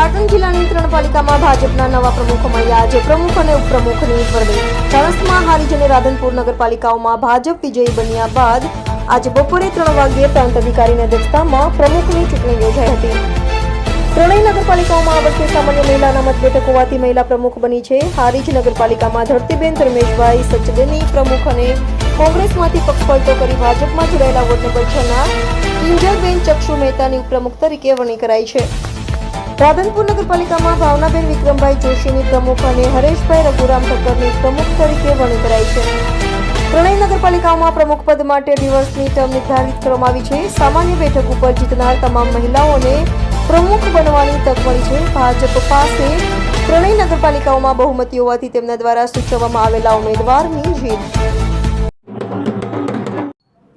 પાટણ જિલ્લાની ત્રણ પાલિકામાં ભાજપના નવા પ્રમુખ મળ્યા આજે પ્રમુખ અને ઉપપ્રમુખની વરણી. તણસમાં હારીજ અને રાધનપુર નગરપાલિકાઓમાં ભાજપ વિજયી બન્યા બાદ આજે બપોરે ત્રણ વાગ્યે પ્રાંત અધિકારીની અધ્યક્ષતામાં પ્રમુખની ચૂંટણી યોજાઈ હતી. ત્રણેય નગરપાલિકાઓમાં આ વર્ષે સામાન્ય મહિલાના મતભેટક હોવાથી મહિલા પ્રમુખ બની છે. હારીજ નગરપાલિકામાં ધરતીબેન ધર્મેશભાઈ સચદેની પ્રમુખ અને કોંગ્રેસમાંથી પક્ષપલટો કરી ભાજપમાં જોડાયેલા વોર્ડ નંબર છ કિંજલબેન ચક્ષુ મહેતાની ઉપપ્રમુખ તરીકે વરણી કરાઈ છે. રાધનપુર નગરપાલિકામાં ભાવનાબેન વિક્રમભાઈ જોશીની પ્રમુખ અને હરેશભાઈ રઘુરામ ઠક્કરની પ્રમુખ તરીકે વરણી કરાઈ છે. ત્રણેય નગરપાલિકાઓમાં પ્રમુખ પદ માટે દિવસની ટર્મ નિર્ધારિત કરવામાં આવી છે. સામાન્ય બેઠક ઉપર જીતનાર તમામ મહિલાઓને પ્રમુખ બનવાની તક મળી છે. ભાજપ પાસે ત્રણેય નગરપાલિકાઓમાં બહુમતી હોવાથી તેમના દ્વારા સૂચવવામાં આવેલા ઉમેદવારની જીત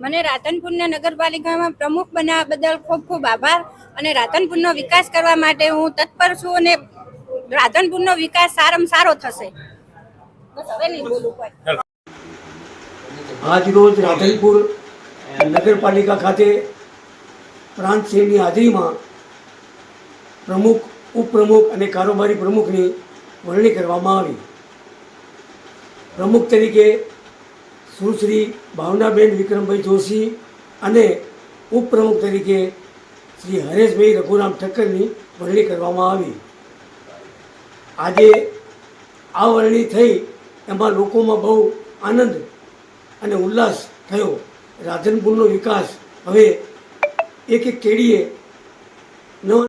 મને રાતનપુરના નગરપાલિકામાં પ્રમુખ બનાવવા બદલ ખૂબ ખૂબ આભાર અને રાતનપુરનો વિકાસ કરવા માટે હું તત્પર છું અને રાધનપુરનો વિકાસ સારામાં સારો થશે. આજ રાધનપુર નગરપાલિકા ખાતે પ્રાંત શ્રેણીની હાજરીમાં પ્રમુખ, ઉપપ્રમુખ અને કારોબારી પ્રમુખની વરણી કરવામાં આવી. પ્રમુખ તરીકે સુશ્રી ભાવનાબેન વિક્રમભાઈ જોશી અને ઉપપ્રમુખ તરીકે શ્રી હરેશભાઈ રઘુરામ ઠક્કરની વરણી કરવામાં આવી. આજે આ વરણી થઈ એમાં લોકોમાં બહુ આનંદ અને ઉલ્લાસ થયો. રાધનપુરનો વિકાસ હવે એક એક કેડીએ નો